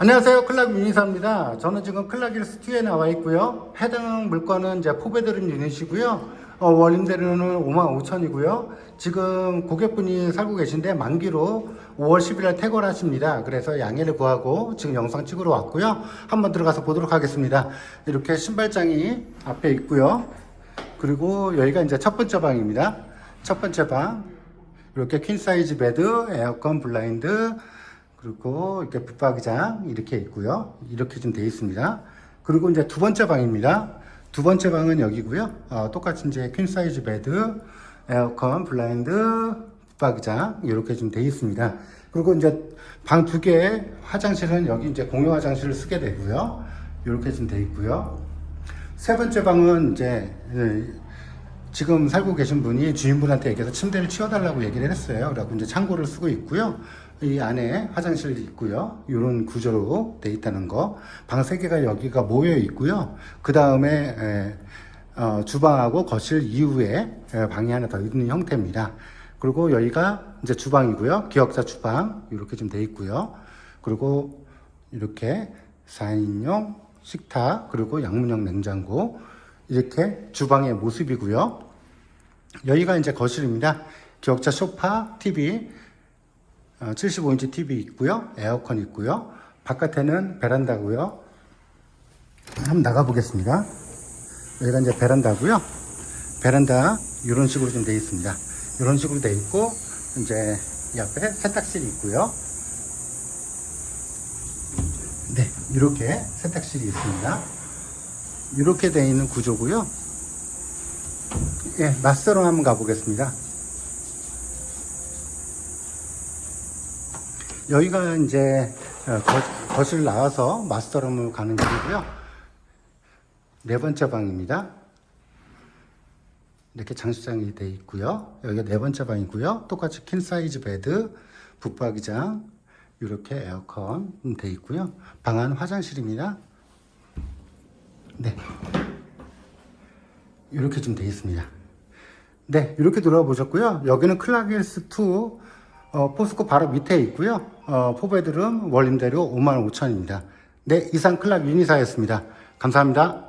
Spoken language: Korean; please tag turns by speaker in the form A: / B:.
A: 안녕하세요. 클락 유니사입니다. 저는 지금 클락일스 2에 나와 있고요. 해당 물건은 이제 포배들은 유닛이고요. 어, 원임대료는 5만 5천이고요. 지금 고객분이 살고 계신데 만기로 5월 10일에 퇴거하십니다. 그래서 양해를 구하고 지금 영상 찍으러 왔고요. 한번 들어가서 보도록 하겠습니다. 이렇게 신발장이 앞에 있고요. 그리고 여기가 이제 첫 번째 방입니다. 첫 번째 방. 이렇게 퀸 사이즈 베드, 에어컨 블라인드, 그리고 이렇게 붙박이장 이렇게 있고요. 이렇게 좀 되어 있습니다. 그리고 이제 두 번째 방입니다. 두 번째 방은 여기고요. 어, 똑같이 이제 퀸 사이즈 베드, 에어컨, 블라인드, 붙박이장 이렇게 좀 되어 있습니다. 그리고 이제 방 두 개 화장실은 여기 이제 공용 화장실을 쓰게 되고요. 이렇게 좀 되어 있고요. 세 번째 방은 이제 예, 지금 살고 계신 분이 주인분한테 얘기해서 침대를 치워달라고 얘기를 했어요. 그래갖고 이제 창고를 쓰고 있고요. 이 안에 화장실이 있고요. 이런 구조로 돼 있다는 거. 방 세 개가 여기가 모여 있고요. 그 다음에 어, 주방하고 거실 이후에 에, 방이 하나 더 있는 형태입니다. 그리고 여기가 이제 주방이고요. 기역자 주방 이렇게 좀 돼 있고요. 그리고 이렇게 4인용 식탁 그리고 양문형 냉장고 이렇게 주방의 모습이고요. 여기가 이제 거실입니다. 기역자 소파, TV, 어, 75인치 TV 있고요. 에어컨 있고요. 바깥에는 베란다고요. 한번 나가 보겠습니다. 여기가 이제 베란다고요. 베란다 이런 식으로 좀 되어 있습니다. 이런 식으로 되어 있고 이제 이 앞에 세탁실이 있고요. 네, 이렇게 세탁실이 있습니다. 이렇게 되어 있는 구조고요. 예, 마스터룸 한번 가보겠습니다. 여기가 이제 어, 거, 거실 나와서 마스터룸을 가는 길이고요. 네 번째 방입니다. 이렇게 장식장이 되어 있고요. 여기가 네 번째 방이고요. 똑같이 퀸 사이즈 베드, 북박이장, 이렇게 에어컨 되어 있고요. 방 안 화장실입니다. 네. 이렇게 좀 되어 있습니다. 네, 이렇게 돌아와 보셨고요. 여기는 클라기스 2 어, 포스코 바로 밑에 있고요. 어, 포베드룸 원림대료 55,000원입니다. 네, 이상 클락 유니사였습니다. 감사합니다.